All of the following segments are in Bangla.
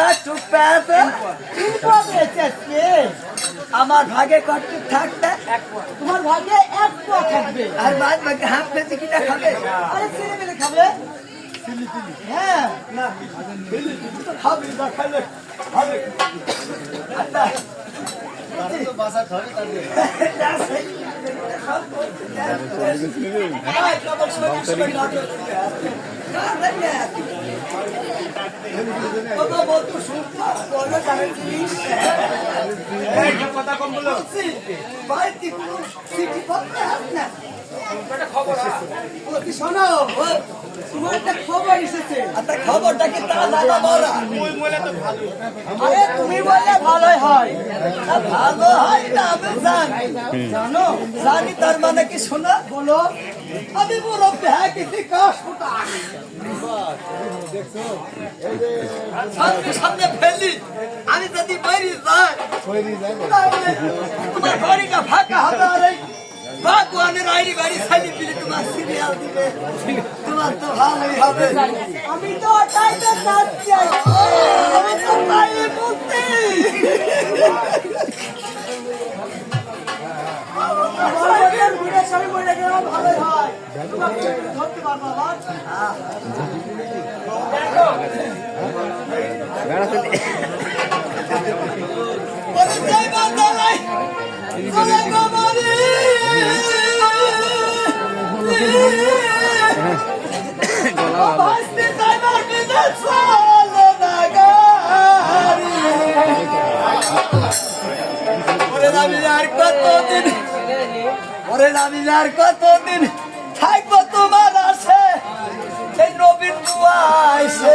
আছে ইনকো পেয়েছে আমার ভাগে কটুক থাকতে তোমার ভাগে এক পোয়া থাকবে। আর বাদ বাকি হাফ পেতে কিটা খাবে? আরে ছেলে মেলে খাবে? হ্যাঁ। তো খাবে না খাইলে হবে আচ্ছা। কথা কম বলো। শোনো একটা এসেছে খবরটা কি তা জানা বলা? ওই মহিলা তো ভালো আরে তুমি বললে ভালোই হয়। ভালো হয় না আমি জানি। জানো? তার মানে কি শোনা? বলো। আমি বলো হ্যাঁ কিছু কাজ সামনে সামনে ফেলি। আমি যদি বাইরে যাই তোমার বাড়িটা ফাঁকা হবে আর এই আইরি বাড়ি খালি তোমার সিরিয়াল দিবে। তোমার তো ভালোই হবে আমি তো ওটাই তো চাচ্ছি আমি তো তাই ভালোই হয় ধরতে পারব আবার কতদিন ওরে আমি কতদিন থাকব তোমার আছে এই নবীন দুয়াইছে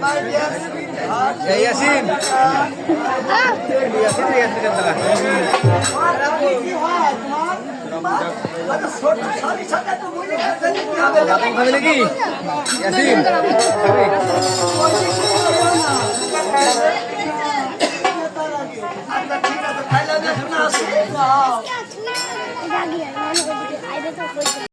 Ya Yasin. Yasin Yasin kan tengah. Datang kami lagi. Yasin. Kami. ঠিক আছে খাইলে না আসে না আগে আগে আইবে তো